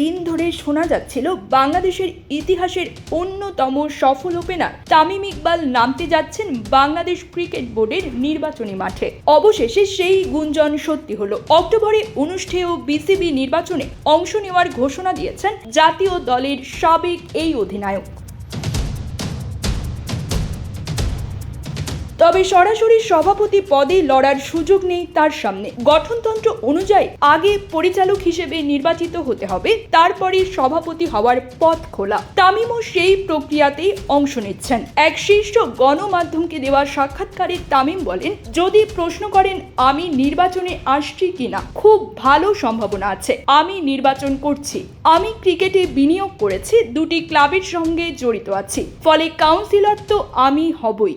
দিন ধরে শোনা যাচ্ছিল বাংলাদেশের ইতিহাসের অন্যতম সফল ওপেনার তামিম ইকবাল নামতে যাচ্ছেন বাংলাদেশ ক্রিকেট বোর্ডের নির্বাচনী মাঠে। অবশেষে সেই গুঞ্জন সত্যি হল। অক্টোবরে অনুষ্ঠেয় বিসিবি নির্বাচনে অংশ নেওয়ার ঘোষণা দিয়েছেন জাতীয় দলের সাবেক এই অধিনায়ক। তবে সরাসরি সভাপতি পদে লড়ার সুযোগ নেই তার সামনে। গঠনতন্ত্র অনুযায়ী আগে পরিচালক হিসেবে নির্বাচিত হতে হবে, তারপরে সভাপতি হওয়ার পথ খোলা। তামিমও সেই প্রক্রিয়াতেই অংশ নিচ্ছেন। এক শীর্ষ গণমাধ্যমকে দেওয়া সাক্ষাৎকারে তামিম বলেন, যদি প্রশ্ন করেন আমি নির্বাচনে আসছি কিনা, খুব ভালো সম্ভাবনা আছে। আমি নির্বাচন করছি। আমি ক্রিকেটে বিনিয়োগ করেছি, দুটি ক্লাবের সঙ্গে জড়িত আছি। ফলে কাউন্সিলর তো আমি হবই।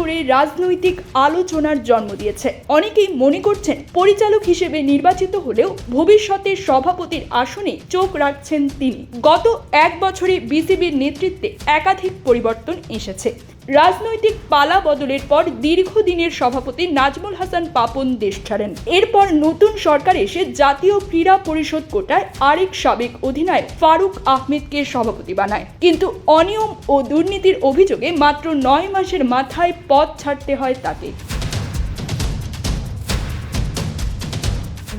করে রাজনৈতিক আলোচনার জন্ম দিয়েছে। অনেকেই মনে করছেন পরিচালক হিসেবে নির্বাচিত হলেও ভবিষ্যতে সভাপতির আসনে চোখ রাখছেন তিনি। গত এক বছরে বিসিবির নেতৃত্বে একাধিক পরিবর্তন এসেছে। রাজনৈতিক পালা বদলের পর দীর্ঘদিনের সভাপতি নাজমুল হাসান পাপন দেশ ছাড়েন। এরপর নতুন সরকার এসে জাতীয় ক্রীড়া পরিষদ কোটায় আরেক সাবেক অধিনায়ক ফারুক আহমেদকে সভাপতি বানায়। কিন্তু অনিয়ম ও দুর্নীতির অভিযোগে মাত্র নয় মাসের মাথায় পদ ছাড়তে হয় তাকে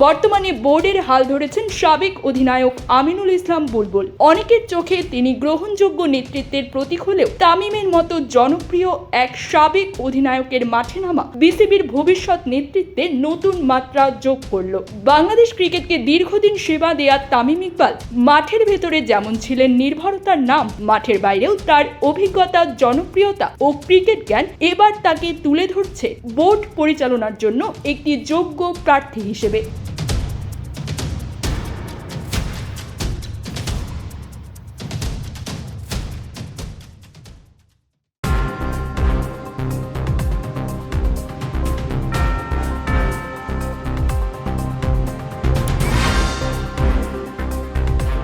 বর্তমানে বোর্ডের হাল ধরেছেন সাবেক অধিনায়ক আমিনুল ইসলাম বুলবুল। অনেকের চোখে তিনি গ্রহণযোগ্য নেতৃত্বের প্রতীক হলেও তামিমের মতো জনপ্রিয় এক সাবেক অধিনায়কের মাঠে নামা বিসিবির ভবিষ্যৎ নেতৃত্বে নতুন মাত্রা যোগ করল। বাংলাদেশ ক্রিকেটকে দীর্ঘদিন সেবা দেয়া তামিম ইকবাল মাঠের ভেতরে যেমন ছিলেন নির্ভরতার নাম, মাঠের বাইরেও তার অভিজ্ঞতা, জনপ্রিয়তা ও ক্রিকেট জ্ঞান এবার তাকে তুলে ধরছে বোর্ড পরিচালনার জন্য একটি যোগ্য প্রার্থী হিসেবে।